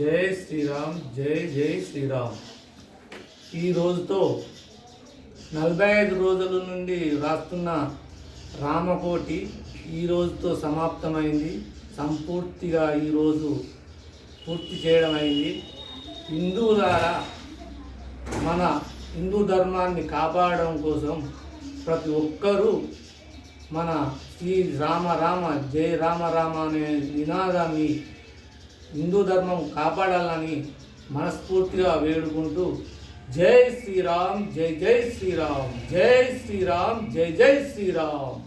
జై శ్రీరామ్ జై జై శ్రీరామ్. ఈ రోజుతో నలభై ఐదు రోజుల నుండి రాస్తున్న రామకోటి ఈ రోజుతో సమాప్తమైంది. సంపూర్తిగా ఈరోజు పూర్తి చేయడం అయింది హిందువులారా మన హిందూ ధర్మాన్ని కాపాడడం కోసం ప్రతి ఒక్కరూ మన శ్రీ రామ రామ జై రామ రామ అనే నినాదాన్ని హిందూ ధర్మం కాపాడాలని మనస్ఫూర్తిగా వేడుకుంటూ జై శ్రీరామ్ జై జై శ్రీరామ్ జై శ్రీరామ్ జై జై శ్రీరామ్.